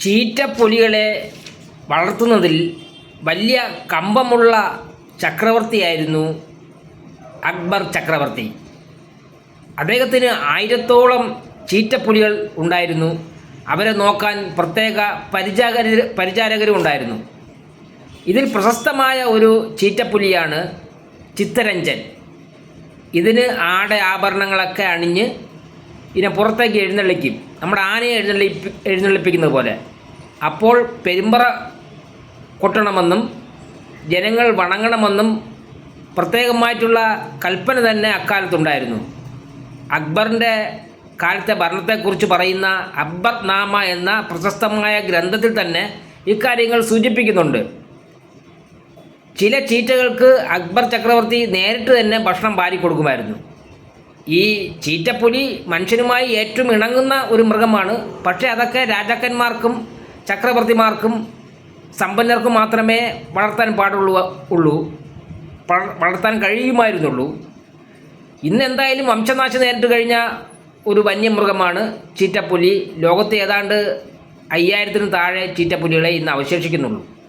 ചീറ്റപ്പുലികളെ വളർത്തുന്നതിൽ വലിയ കമ്പമുള്ള ചക്രവർത്തിയായിരുന്നു അക്ബർ ചക്രവർത്തി. അദ്ദേഹത്തിന് ആയിരത്തോളം ചീറ്റപ്പുലികൾ ഉണ്ടായിരുന്നു. അവരെ നോക്കാൻ പ്രത്യേക പരിചാരകർ പരിചാരകരും ഉണ്ടായിരുന്നു. ഇതിൽ പ്രശസ്തമായ ഒരു ചീറ്റപ്പുലിയാണ് ചിത്തരഞ്ജൻ. ഇതിന് ആടെ ആഭരണങ്ങളൊക്കെ അണിഞ്ഞ് ഇതിനെ പുറത്തേക്ക് എഴുന്നള്ളിക്കും. നമ്മുടെ ആനയെ എഴുന്നള്ളി എഴുന്നള്ളിപ്പിക്കുന്നത് പോലെ. അപ്പോൾ പെരുമ്പറ കൊട്ടണമെന്നും ജനങ്ങൾ വണങ്ങണമെന്നും പ്രത്യേകമായിട്ടുള്ള കൽപ്പന തന്നെ അക്കാലത്തുണ്ടായിരുന്നു. അക്ബറിന്റെ കാലത്തെ ഭരണത്തെക്കുറിച്ച് പറയുന്ന അബ്ബർ നാമ എന്ന പ്രശസ്തമായ ഗ്രന്ഥത്തിൽ തന്നെ ഇക്കാര്യങ്ങൾ സൂചിപ്പിക്കുന്നുണ്ട്. ചില ചീറ്റകൾക്ക് അക്ബർ ചക്രവർത്തി നേരിട്ട് തന്നെ ഭക്ഷണം കൊടുക്കുമായിരുന്നു. ഈ ചീറ്റപ്പുലി മനുഷ്യനുമായി ഏറ്റവും ഇണങ്ങുന്ന ഒരു മൃഗമാണ്. പക്ഷേ അതൊക്കെ രാജാക്കന്മാർക്കും ചക്രവർത്തിമാർക്കും സമ്പന്നർക്കും മാത്രമേ വളർത്താൻ പാടുള്ളൂ ഉള്ളൂ. വളർത്താൻ കഴിയുമായിരുന്നുള്ളൂ. ഇന്ന് എന്തായാലും വംശനാശം നേരിട്ട് കഴിഞ്ഞ ഒരു വന്യമൃഗമാണ് ചീറ്റപ്പുലി. ലോകത്ത് ഏതാണ്ട് അയ്യായിരത്തിന് താഴെ ചീറ്റപ്പുലികളെ ഇന്ന് അവശേഷിക്കുന്നുള്ളൂ.